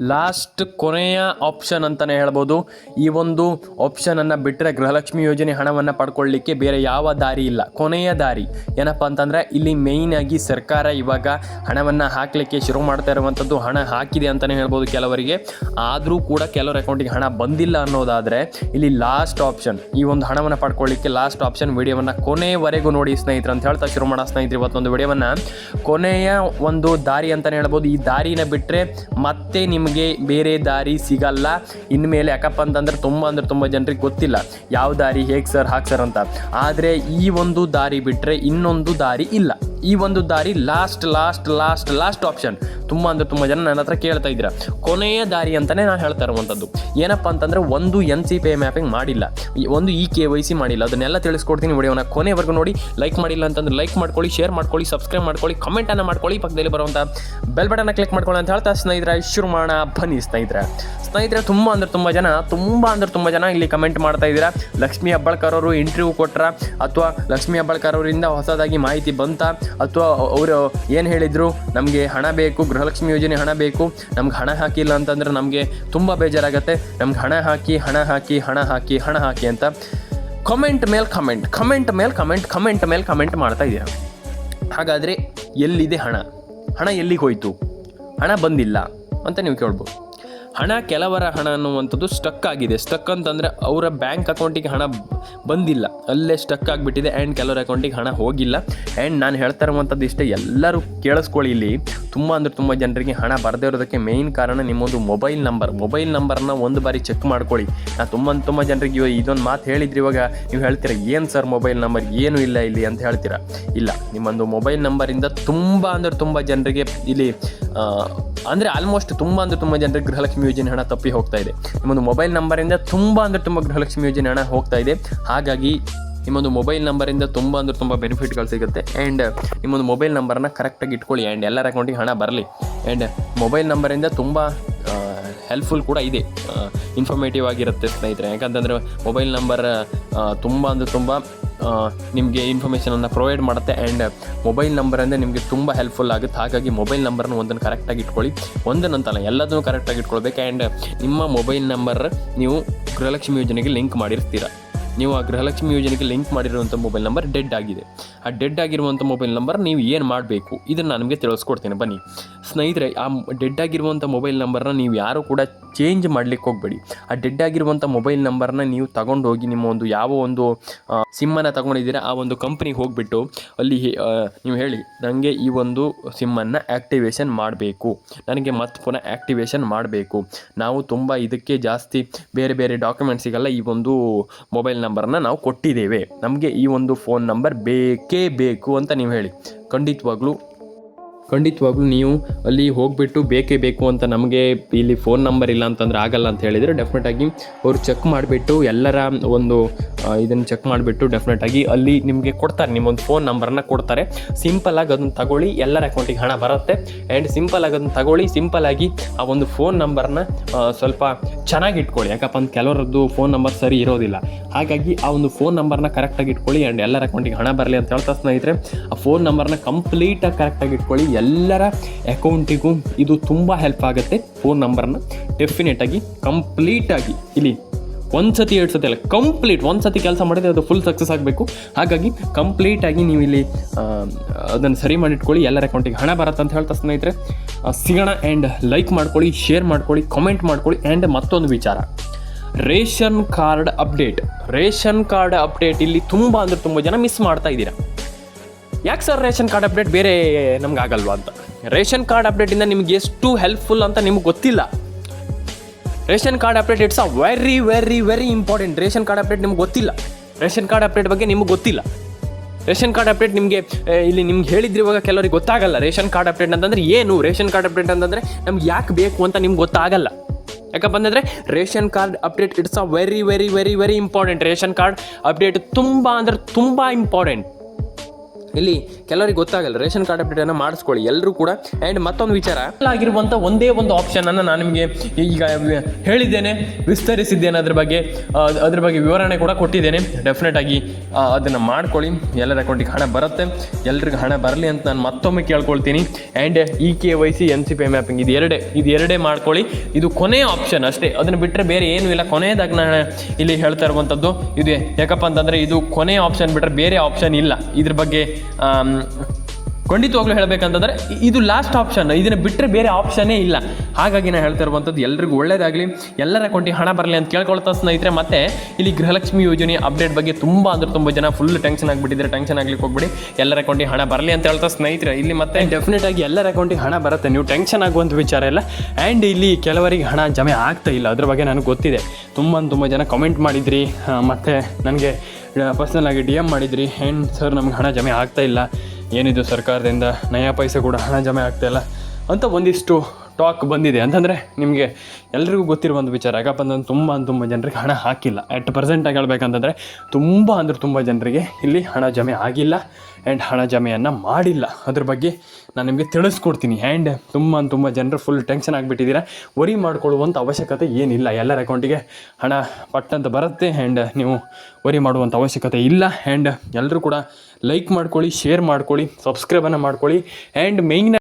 Last ಕೊನೆಯ option ಅಂತಲೇ ಹೇಳ್ಬೋದು. ಈ ಒಂದು ಆಪ್ಷನನ್ನು ಬಿಟ್ಟರೆ ಗೃಹಲಕ್ಷ್ಮಿ ಯೋಜನೆ ಹಣವನ್ನು ಪಡ್ಕೊಳ್ಳಿಕ್ಕೆ ಬೇರೆ ಯಾವ ದಾರಿ ಇಲ್ಲ. ಕೊನೆಯ ದಾರಿ ಏನಪ್ಪ ಅಂತಂದರೆ ಇಲ್ಲಿ ಮೇಯ್ನಾಗಿ ಸರ್ಕಾರ ಇವಾಗ ಹಣವನ್ನು ಹಾಕಲಿಕ್ಕೆ ಶುರು ಮಾಡ್ತಾ ಇರುವಂಥದ್ದು ಹಣ ಹಾಕಿದೆ ಅಂತಲೇ ಹೇಳ್ಬೋದು ಕೆಲವರಿಗೆ. ಆದರೂ ಕೂಡ ಕೆಲವರ ಅಕೌಂಟಿಗೆ ಹಣ ಬಂದಿಲ್ಲ ಅನ್ನೋದಾದರೆ ಇಲ್ಲಿ ಲಾಸ್ಟ್ ಆಪ್ಷನ್ ಈ ಒಂದು ಹಣವನ್ನು ಪಡ್ಕೊಳ್ಳಿಕ್ಕೆ ಲಾಸ್ಟ್ ಆಪ್ಷನ್ ವಿಡಿಯೋವನ್ನು ಕೊನೆಯವರೆಗೂ ನೋಡಿ ಸ್ನೇಹಿತರು ಅಂತ ಹೇಳ್ತಾ ಶುರು ಮಾಡೋ ಸ್ನೇಹಿತರು ಇವತ್ತೊಂದು ವಿಡಿಯೋವನ್ನು. ಕೊನೆಯ ಒಂದು ದಾರಿ ಅಂತಲೇ ಹೇಳ್ಬೋದು. ಈ ದಾರಿನ ಬಿಟ್ಟರೆ ಮತ್ತೆ ನಿಮಗೆ ಬೇರೆ ದಾರಿ ಸಿಗಲ್ಲ. ಇನ್ಮೇಲೆ ಯಾಕಪ್ಪ ಅಂತಂದ್ರೆ ತುಂಬ ಅಂದ್ರೆ ತುಂಬ ಜನರಿಗೆ ಗೊತ್ತಿಲ್ಲ. ಯಾವ ದಾರಿ ಹೇಗೆ ಸರ್ ಹಾಗೆ ಅಂತ. ಆದರೆ ಈ ಒಂದು ದಾರಿ ಬಿಟ್ಟರೆ ಇನ್ನೊಂದು ದಾರಿ ಇಲ್ಲ. ಈ ಒಂದು ದಾರಿ last last last last option ತುಂಬ ಅಂದ್ರೆ ತುಂಬ ಜನ ನನ್ನ ಹತ್ರ ಕೇಳ್ತಾ ಇದ್ದೀರಾ. ಕೊನೆಯ ದಾರಿ ಅಂತಲೇ ನಾನು ಹೇಳ್ತಾ ಇರುವಂಥದ್ದು. ಏನಪ್ಪ ಅಂತಂದರೆ ಒಂದು ಎನ್ ಸಿ ಪಿ ಮ್ಯಾಪಿಂಗ್ ಮಾಡಿಲ್ಲ. ಒಂದು ಇ ಕೆ ವೈ ಸಿ ಮಾಡಿಲ್ಲ. ಅದನ್ನೆಲ್ಲ ತಿಳಿಸ್ಕೊಡ್ತೀನಿ ವಿಡಿಯೋನ ಕೊನೆವರೆಗೂ ನೋಡಿ. ಲೈಕ್ ಮಾಡಿಲ್ಲ ಅಂತಂದ್ರೆ ಲೈಕ್ ಮಾಡ್ಕೊಳ್ಳಿ ಶೇರ್ ಮಾಡ್ಕೊಳ್ಳಿ ಸಬ್ಸ್ಕ್ರೈಬ್ ಮಾಡ್ಕೊಳ್ಳಿ ಕಮೆಂಟನ್ನು ಮಾಡ್ಕೊಳ್ಳಿ ಪಕ್ಕದಲ್ಲಿ ಬರುವಂಥ ಬೆಲ್ ಬಟನ್ನ ಕ್ಲಿಕ್ ಮಾಡ್ಕೊಳ್ಳಿ ಅಂತ ಹೇಳ್ತಾ ಸ್ನೇಹಿತರೆ ಶುರು ಮಾಡೋಣ ಬನ್ನಿ ಸ್ನೇಹಿತರೆ. ಸ್ನೇಹಿತರೆ, ತುಂಬ ಅಂದ್ರೆ ತುಂಬ ಜನ, ತುಂಬ ಅಂದ್ರೆ ತುಂಬ ಜನ ಇಲ್ಲಿ ಕಮೆಂಟ್ ಮಾಡ್ತಾ ಇದ್ದೀರಾ. ಲಕ್ಷ್ಮೀ ಹೆಬ್ಬಾಳ್ಕರ್ ಅವರು ಇಂಟರ್ವ್ಯೂ ಕೊಟ್ರ ಅಥವಾ ಲಕ್ಷ್ಮೀ ಹೆಬ್ಬಾಳ್ಕರ್ ಅವರಿಂದ ಹೊಸದಾಗಿ ಮಾಹಿತಿ ಬಂತ? ಅಥವಾ ಅವರು ಏನು ಹೇಳಿದರು? ನಮಗೆ ಹಣ ಬೇಕು, ಗೃಹಲಕ್ಷ್ಮಿ ಯೋಜನೆ ಹಣ ಬೇಕು, ನಮ್ಗೆ ಹಣ ಹಾಕಿಲ್ಲ ಅಂತಂದ್ರೆ ನಮಗೆ ತುಂಬ ಬೇಜಾರಾಗುತ್ತೆ. ನಮ್ಗೆ ಹಣ ಹಾಕಿ ಹಣ ಹಾಕಿ ಹಣ ಹಾಕಿ ಹಣ ಹಾಕಿ ಅಂತ ಕಮೆಂಟ್ ಮೇಲೆ ಕಮೆಂಟ್ ಕಮೆಂಟ್ ಮೇಲೆ ಕಮೆಂಟ್ ಕಮೆಂಟ್ ಮೇಲೆ ಕಮೆಂಟ್ ಮಾಡ್ತಾ ಇದ್ದೀರಾ? ಹಾಗಾದರೆ ಎಲ್ಲಿದೆ ಹಣ? ಹಣ ಎಲ್ಲಿಗೆ ಹೋಯಿತು? ಹಣ ಬಂದಿಲ್ಲ ಅಂತ ನೀವು ಕೇಳ್ಬೋದು. ಹಣ ಕೆಲವರ ಹಣ ಅನ್ನುವಂಥದ್ದು ಸ್ಟಕ್ ಆಗಿದೆ. ಸ್ಟಕ್ ಅಂತಂದರೆ ಅವರ ಬ್ಯಾಂಕ್ ಅಕೌಂಟಿಗೆ ಹಣ ಬಂದಿಲ್ಲ. ಅಲ್ಲೇ ಸ್ಟಕ್ ಆಗಿಬಿಟ್ಟಿದೆ ಆ್ಯಂಡ್ ಕೆಲವರ ಅಕೌಂಟಿಗೆ ಹಣ ಹೋಗಿಲ್ಲ. ಆ್ಯಂಡ್ ನಾನು ಹೇಳ್ತಾ ಇರುವಂಥದ್ದು ಇಷ್ಟೇ, ಎಲ್ಲರೂ ಕೇಳಿಸ್ಕೊಳ್ಳಿ ಇಲ್ಲಿ. ತುಂಬ ಅಂದರೆ ತುಂಬ ಜನರಿಗೆ ಹಣ ಬರದೇ ಇರೋದಕ್ಕೆ ಮೇಯ್ನ್ ಕಾರಣ ನಿಮ್ಮೊಂದು ಮೊಬೈಲ್ ನಂಬರ್ ಮೊಬೈಲ್ ನಂಬರ್ನ ಒಂದು ಬಾರಿ ಚೆಕ್ ಮಾಡ್ಕೊಳ್ಳಿ. ನಾನು ತುಂಬ ತುಂಬ ಜನರಿಗೆ ಇದೊಂದು ಮಾತು ಹೇಳಿದ್ರಿ ಇವಾಗ, ನೀವು ಹೇಳ್ತೀರಾ, ಏನು ಸರ್ ಮೊಬೈಲ್ ನಂಬರ್ ಏನೂ ಇಲ್ಲ ಇಲ್ಲಿ ಅಂತ ಹೇಳ್ತೀರಾ? ಇಲ್ಲ. ನಿಮ್ಮೊಂದು ಮೊಬೈಲ್ ನಂಬರಿಂದ ತುಂಬ ಅಂದರೆ ತುಂಬ ಜನರಿಗೆ ಇಲ್ಲಿ ಅಂದರೆ ಆಲ್ಮೋಸ್ಟ್ ತುಂಬ ಅಂದರೆ ತುಂಬ ಜನರಿಗೆ ಗೃಹಲಕ್ಷ್ಮಿ ಯೋಜನೆ ಹಣ ತಪ್ಪಿ ಹೋಗ್ತಾ ಇದೆ. ನಿಮ್ಮೊಂದು ಮೊಬೈಲ್ ನಂಬರಿಂದ ತುಂಬ ಅಂದರೆ ತುಂಬ ಗೃಹಲಕ್ಷ್ಮಿ ಯೋಜನೆ ಹಣ ಹೋಗ್ತಾ ಇದೆ. ಹಾಗಾಗಿ ನಿಮ್ಮೊಂದು ಮೊಬೈಲ್ ನಂಬರಿಂದ ತುಂಬ ಅಂದರೆ ತುಂಬ ಬೆನಿಫಿಟ್ಗಳು ಸಿಗುತ್ತೆ. ಆ್ಯಂಡ್ ನಿಮ್ಮೊಂದು ಮೊಬೈಲ್ ನಂಬರನ್ನು ಕರೆಕ್ಟಾಗಿ ಇಟ್ಕೊಳ್ಳಿ. ಆ್ಯಂಡ್ ಎಲ್ಲರ ಅಕೌಂಟಿಗೆ ಹಣ ಬರಲಿ. ಆ್ಯಂಡ್ ಮೊಬೈಲ್ ನಂಬರಿಂದ ತುಂಬ ಹೆಲ್ಪ್ಫುಲ್ ಕೂಡ ಇದೆ. ಇನ್ಫಾರ್ಮೇಟಿವ್ ಆಗಿರುತ್ತೆ ಸ್ನೇಹಿತರೆ. ಯಾಕಂತಂದರೆ ಮೊಬೈಲ್ ನಂಬರ್ ತುಂಬ ಅಂದರೆ ತುಂಬ ನಿಮಗೆ ಇನ್ಫಾರ್ಮೇಷನನ್ನು ಪ್ರೊವೈಡ್ ಮಾಡುತ್ತೆ ಆ್ಯಂಡ್ ಮೊಬೈಲ್ ನಂಬರ್ ಅಂದರೆ ನಿಮಗೆ ತುಂಬ ಹೆಲ್ಪ್ಫುಲ್ ಆಗುತ್ತೆ. ಹಾಗಾಗಿ ಮೊಬೈಲ್ ನಂಬರ್ನ ಒಂದನ್ನು ಕರೆಕ್ಟಾಗಿ ಇಟ್ಕೊಳ್ಳಿ. ಒಂದನ್ನಂತಲ್ಲ ಎಲ್ಲದನ್ನು ಕರೆಕ್ಟಾಗಿ ಇಟ್ಕೊಳ್ಬೇಕು. ಆ್ಯಂಡ್ ನಿಮ್ಮ ಮೊಬೈಲ್ ನಂಬರ್ ನೀವು ಗೃಹಲಕ್ಷ್ಮಿ ಯೋಜನೆಗೆ ಲಿಂಕ್ ಮಾಡಿರ್ತೀರ. ನೀವು ಆ ಗೃಹಲಕ್ಷ್ಮಿ ಯೋಜನೆಗೆ ಲಿಂಕ್ ಮಾಡಿರುವಂಥ ಮೊಬೈಲ್ ನಂಬರ್ ಡೆಡ್ ಆಗಿದೆ. ಆ ಡೆಡ್ ಆಗಿರುವಂಥ ಮೊಬೈಲ್ ನಂಬರ್ ನೀವು ಏನು ಮಾಡಬೇಕು? ಇದನ್ನು ನಾನು ತಿಳಿಸ್ಕೊಡ್ತೀನಿ. ಬನ್ನಿ. ಸ್ನೇಹಿತರೆ, ಆ ಡೆಡ್ ಆಗಿರುವಂಥ ಮೊಬೈಲ್ ನಂಬರ್ನ ನೀವು ಯಾರೂ ಕೂಡ ಚೇಂಜ್ ಮಾಡಲಿಕ್ಕೆ ಹೋಗಬೇಡಿ. ಆ ಡೆಡ್ ಆಗಿರುವಂಥ ಮೊಬೈಲ್ ನಂಬರ್ನ ನೀವು ತಗೊಂಡು ಹೋಗಿ ನಿಮ್ಮ ಒಂದು ಯಾವ ಒಂದು ಸಿಮ್ಮನ್ನು ತಗೊಂಡಿದ್ದೀರಾ, ಆ ಒಂದು ಕಂಪ್ನಿಗೆ ಹೋಗಿಬಿಟ್ಟು ಅಲ್ಲಿ ನೀವು ಹೇಳಿ ನನಗೆ ಈ ಒಂದು ಸಿಮ್ಮನ್ನು ಆ್ಯಕ್ಟಿವೇಷನ್ ಮಾಡಬೇಕು. ನನಗೆ ಮತ್ತೆ ಪುನಃ ಆ್ಯಕ್ಟಿವೇಷನ್ ಮಾಡಬೇಕು. ನಾವು ತುಂಬ ಇದಕ್ಕೆ ಜಾಸ್ತಿ ಬೇರೆ ಬೇರೆ ಡಾಕ್ಯುಮೆಂಟ್ಸಿಗೆಲ್ಲ ಈ ಒಂದು ಮೊಬೈಲ್ ನಂಬರನ್ನ ನಾವು ಕೊಟ್ಟಿದ್ದೇವೆ. ನಮಗೆ ಈ ಒಂದು ಫೋನ್ ನಂಬರ್ ಬೇಕೇ ಬೇಕು ಅಂತ ನೀವು ಹೇಳಿ. ಖಂಡಿತವಾಗ್ಲೂ ಖಂಡಿತವಾಗ್ಲೂ ನೀವು ಅಲ್ಲಿ ಹೋಗಿಬಿಟ್ಟು ಬೇಕೇ ಬೇಕು ಅಂತ ನಮಗೆ ಇಲ್ಲಿ ಫೋನ್ ನಂಬರ್ ಇಲ್ಲ ಅಂತಂದ್ರೆ ಆಗಲ್ಲ ಅಂತ ಹೇಳಿದರೆ ಡೆಫಿನೆಟಾಗಿ ಅವರು ಚೆಕ್ ಮಾಡಿಬಿಟ್ಟು ಎಲ್ಲರ ಒಂದು ಇದನ್ನು ಚೆಕ್ ಮಾಡಿಬಿಟ್ಟು ಡೆಫಿನೆಟಾಗಿ ಅಲ್ಲಿ ನಿಮಗೆ ಕೊಡ್ತಾರೆ, ನಿಮ್ಮೊಂದು ಫೋನ್ ನಂಬರನ್ನ ಕೊಡ್ತಾರೆ. ಸಿಂಪಲಾಗಿ ಅದನ್ನು ತಗೊಳ್ಳಿ, ಎಲ್ಲರ ಅಕೌಂಟಿಗೆ ಹಣ ಬರುತ್ತೆ. ಆ್ಯಂಡ್ ಸಿಂಪಲಾಗಿ ಅದನ್ನು ತಗೊಳ್ಳಿ ಸಿಂಪಲಾಗಿ ಆ ಒಂದು ಫೋನ್ ನಂಬರ್ನ ಸ್ವಲ್ಪ ಚೆನ್ನಾಗಿ ಇಟ್ಕೊಳ್ಳಿ. ಯಾಕಪ್ಪ ಅಂತ ಕೆಲವರದ್ದು ಫೋನ್ ನಂಬರ್ ಸರಿ ಇರೋದಿಲ್ಲ. ಹಾಗಾಗಿ ಆ ಒಂದು ಫೋನ್ ನಂಬರ್ನ ಕರೆಕ್ಟಾಗಿ ಇಟ್ಕೊಳ್ಳಿ ಆ್ಯಂಡ್ ಎಲ್ಲರ ಅಕೌಂಟಿಗೆ ಹಣ ಬರಲಿ ಅಂತ ಹೇಳ್ತಾ ಸ್ನೇಹಿತರೆ, ಆ ಫೋನ್ ನಂಬರ್ನ ಕಂಪ್ಲೀಟಾಗಿ ಕರೆಕ್ಟಾಗಿ ಇಟ್ಕೊಳ್ಳಿ. ಎಲ್ಲರ ಅಕೌಂಟಿಗೂ ಇದು ತುಂಬ ಹೆಲ್ಪ್ ಆಗುತ್ತೆ. ಫೋನ್ ನಂಬರ್ನ ಡೆಫಿನೆಟಾಗಿ ಕಂಪ್ಲೀಟಾಗಿ ಇಲ್ಲಿ ಒಂದು ಸತಿ, ಎರಡು ಸತಿ ಅಲ್ಲ ಕಂಪ್ಲೀಟ್ ಒಂದು ಸತಿ ಕೆಲಸ ಮಾಡಿದರೆ ಅದು ಫುಲ್ ಸಕ್ಸಸ್ ಆಗಬೇಕು. ಹಾಗಾಗಿ ಕಂಪ್ಲೀಟಾಗಿ ನೀವು ಇಲ್ಲಿ ಅದನ್ನು ಸರಿ ಮಾಡಿಟ್ಕೊಳ್ಳಿ, ಎಲ್ಲರ ಅಕೌಂಟಿಗೆ ಹಣ ಬರುತ್ತೆ ಅಂತ ಹೇಳ್ತಾ ಸ್ನೇಹಿತರೆ. ಸಿಗೋಣ ಆ್ಯಂಡ್ ಲೈಕ್ ಮಾಡ್ಕೊಳ್ಳಿ ಶೇರ್ ಮಾಡ್ಕೊಳ್ಳಿ ಕಾಮೆಂಟ್ ಮಾಡ್ಕೊಳ್ಳಿ ಆ್ಯಂಡ್ ಮತ್ತೊಂದು ವಿಚಾರ. Ration card update. Ration card update ಇಲ್ಲಿ ತುಂಬ ಅಂದರೆ ತುಂಬ ಜನ ಮಿಸ್ ಮಾಡ್ತಾ ಇದ್ದೀರಾ. ಯಾಕೆ ಸರ್ ರೇಷನ್ ಕಾರ್ಡ್ ಅಪ್ಡೇಟ್ ಬೇರೆ ನಮ್ಗೆ ಆಗಲ್ವಾ ಅಂತ ರೇಷನ್ ಕಾರ್ಡ್ ಅಪ್ಡೇಟಿಂದ ನಿಮ್ಗೆ ಎಷ್ಟು ಹೆಲ್ಪ್ಫುಲ್ ಅಂತ ನಿಮ್ಗೆ ಗೊತ್ತಿಲ್ಲ ration card update it's a very very very important ration card update ನಿಮ್ಗೆ ಗೊತ್ತಿಲ್ಲ ರೇಷನ್ ಕಾರ್ಡ್ ಅಪ್ಡೇಟ್ ಬಗ್ಗೆ ನಿಮ್ಗೆ ಗೊತ್ತಿಲ್ಲ ರೇಷನ್ ಕಾರ್ಡ್ ಅಪ್ಡೇಟ್ ನಿಮಗೆ ಇಲ್ಲಿ ನಿಮ್ಗೆ ಹೇಳಿದ್ರೆ ಇವಾಗ ಕೆಲವರಿಗೆ ಗೊತ್ತಾಗಲ್ಲ ರೇಷನ್ ಕಾರ್ಡ್ ಅಪ್ಡೇಟ್ ಅಂತಂದ್ರೆ ಏನು ರೇಷನ್ ಕಾರ್ಡ್ ಅಪ್ಡೇಟ್ ಅಂತಂದರೆ ನಮ್ಗೆ ಯಾಕೆ ಬೇಕು ಅಂತ ನಿಮ್ಗೆ ಗೊತ್ತಾಗಲ್ಲ ಯಾಕಪ್ಪ ಅಂತಂದರೆ ration card update it's a very very very very important ration card update ತುಂಬ ಅಂದ್ರೆ ತುಂಬ ಇಂಪಾರ್ಟೆಂಟ್ ಇಲ್ಲಿ ಕೆಲವರಿಗೆ ಗೊತ್ತಾಗಲ್ಲ, ರೇಷನ್ ಕಾರ್ಡ್ ಅಪ್ಡೇಟ್ ಅನ್ನು ಮಾಡಿಸ್ಕೊಳ್ಳಿ ಎಲ್ಲರೂ ಕೂಡ. ಆ್ಯಂಡ್ ಮತ್ತೊಂದು ವಿಚಾರ. ಆಗಿರುವಂತ ಒಂದೇ ಒಂದು ಆಪ್ಷನ್ ಆಪ್ಷನನ್ನು ನಾನು ನಿಮಗೆ ಈಗ ಹೇಳಿದ್ದೇನೆ, ವಿಸ್ತರಿಸಿದ್ದೇನೆ ಅದ್ರ ಬಗ್ಗೆ ಅದ್ರ ಬಗ್ಗೆ ವಿವರಣೆ ಕೂಡ ಕೊಟ್ಟಿದ್ದೇನೆ. ಡೆಫಿನೆಟ್ ಆಗಿ ಅದನ್ನು ಮಾಡ್ಕೊಳ್ಳಿ. ಎಲ್ಲರ ಅಕೌಂಟಿಗೆ ಹಣ ಬರುತ್ತೆ. ಎಲ್ರಿಗೂ ಹಣ ಬರಲಿ ಅಂತ ನಾನು ಮತ್ತೊಮ್ಮೆ ಕೇಳ್ಕೊಳ್ತೀನಿ. And E K Y C N C P mapping ಇದು ಎರಡೇ ಇದು ಎರಡೇ ಮಾಡ್ಕೊಳ್ಳಿ. ಇದು ಕೊನೆಯ ಆಪ್ಷನ್ ಅಷ್ಟೇ. ಅದನ್ನು ಬಿಟ್ಟರೆ ಬೇರೆ ಏನೂ ಇಲ್ಲ. ಕೊನೆಯದಾಗಿ ನಾನು ಇಲ್ಲಿ ಹೇಳ್ತಾ ಇರುವಂಥದ್ದು ಇದು ಯಾಕಪ್ಪ ಅಂತಂದರೆ ಇದು ಕೊನೆಯ ಆಪ್ಷನ್ ಬಿಟ್ಟರೆ ಬೇರೆ ಆಪ್ಷನ್ ಇಲ್ಲ. ಇದ್ರ ಬಗ್ಗೆ ಖಂಡಿತವಾಗ್ಲೂ ಹೇಳಬೇಕಂತಂದ್ರೆ ಇದು ಲಾಸ್ಟ್ ಆಪ್ಷನ್ ಇದನ್ನು ಬಿಟ್ಟರೆ ಬೇರೆ ಆಪ್ಷನ್ನೇ ಇಲ್ಲ. ಹಾಗಾಗಿ ನಾನು ಹೇಳ್ತಾ ಇರುವಂಥದ್ದು ಎಲ್ರಿಗೂ ಒಳ್ಳೇದಾಗಲಿ. ಎಲ್ಲರ ಅಕೌಂಟಿಗೆ ಹಣ ಬರಲಿ ಅಂತ ಕೇಳ್ಕೊಳ್ತಾ ಸ್ನೇಹಿತರೆ, ಮತ್ತೆ ಇಲ್ಲಿ ಗೃಹಲಕ್ಷ್ಮಿ ಯೋಜನೆ ಅಪ್ಡೇಟ್ ಬಗ್ಗೆ ತುಂಬ ಅಂದ್ರೆ ತುಂಬ ಜನ ಫುಲ್ ಟೆನ್ಷನ್ ಆಗಿಬಿಟ್ಟಿದ್ರೆ ಟೆನ್ಷನ್ ಆಗ್ಲಿಕ್ಕೆ ಹೋಗ್ಬಿಡಿ. ಎಲ್ಲರ ಅಕೌಂಟಿಗೆ ಹಣ ಬರಲಿ ಅಂತ ಹೇಳ್ತಾ ಸ್ನೇಹಿತರೆ, ಇಲ್ಲಿ ಮತ್ತೆ ಡೆಫಿನೆಟ್ ಆಗಿ ಎಲ್ಲರ ಅಕೌಂಟಿಗೆ ಹಣ ಬರುತ್ತೆ. ನೀವು ಟೆನ್ಷನ್ ಆಗುವಂಥ ವಿಚಾರ ಇಲ್ಲ. ಆ್ಯಂಡ್ ಇಲ್ಲಿ ಕೆಲವರಿಗೆ ಹಣ ಜಮೆ ಆಗ್ತಾ ಇಲ್ಲ. ಅದ್ರ ಬಗ್ಗೆ ನನಗೆ ಗೊತ್ತಿದೆ. ತುಂಬ ತುಂಬ ಜನ ಕಮೆಂಟ್ ಮಾಡಿದ್ರಿ. ಮತ್ತೆ ನನಗೆ ಪರ್ಸ್ನಲ್ ಆಗಿ ಡಿ ಎಂ ಮಾಡಿದ್ರಿ. ಆ್ಯಂಡ್ ಸರ್ ನಮ್ಗೆ ಹಣ ಜಮೆ ಆಗ್ತಾ ಇಲ್ಲ. ಏನಿದು ಸರ್ಕಾರದಿಂದ ನಯಾ ಪೈಸೆ ಕೂಡ ಹಣ ಜಮೆ ಆಗ್ತಾ ಇಲ್ಲ ಅಂತ ಒಂದಿಷ್ಟು ಟಾಕ್ ಬಂದಿದೆ. ಅಂತಂದರೆ ನಿಮಗೆ ಎಲ್ರಿಗೂ ಗೊತ್ತಿರೋ ಒಂದು ವಿಚಾರ. ಯಾಕಪ್ಪ ಅಂತಂದ್ರೆ ತುಂಬ ತುಂಬ ಜನರಿಗೆ ಹಣ ಹಾಕಿಲ್ಲ. ಅಟ್ ಪ್ರೆಸೆಂಟಾಗಿ ಹೇಳ್ಬೇಕಂತಂದರೆ ತುಂಬ ಅಂದ್ರೆ ತುಂಬ ಜನರಿಗೆ ಇಲ್ಲಿ ಹಣ ಜಮೆ ಆಗಿಲ್ಲ ಆ್ಯಂಡ್ ಹಣ ಜಮೆಯನ್ನು ಮಾಡಿಲ್ಲ. ಅದ್ರ ಬಗ್ಗೆ ನಾನು ನಿಮಗೆ ತಿಳಿಸ್ಕೊಡ್ತೀನಿ. ಆ್ಯಂಡ್ ತುಂಬ ತುಂಬ ಜನರು ಫುಲ್ ಟೆನ್ಷನ್ ಆಗಿಬಿಟ್ಟಿದ್ದೀರಾ. ವರಿ ಮಾಡ್ಕೊಳ್ಳುವಂಥ ಅವಶ್ಯಕತೆ ಏನಿಲ್ಲ. ಎಲ್ಲರ ಅಕೌಂಟಿಗೆ ಹಣ ಪಟ್ಟಂತ ಬರುತ್ತೆ ಆ್ಯಂಡ್ ನೀವು ವರಿ ಮಾಡುವಂಥ ಅವಶ್ಯಕತೆ ಇಲ್ಲ. ಆ್ಯಂಡ್ ಎಲ್ಲರೂ ಕೂಡ ಲೈಕ್ ಮಾಡ್ಕೊಳ್ಳಿ ಶೇರ್ ಮಾಡ್ಕೊಳ್ಳಿ ಸಬ್ಸ್ಕ್ರೈಬನ್ನು ಮಾಡ್ಕೊಳ್ಳಿ. And main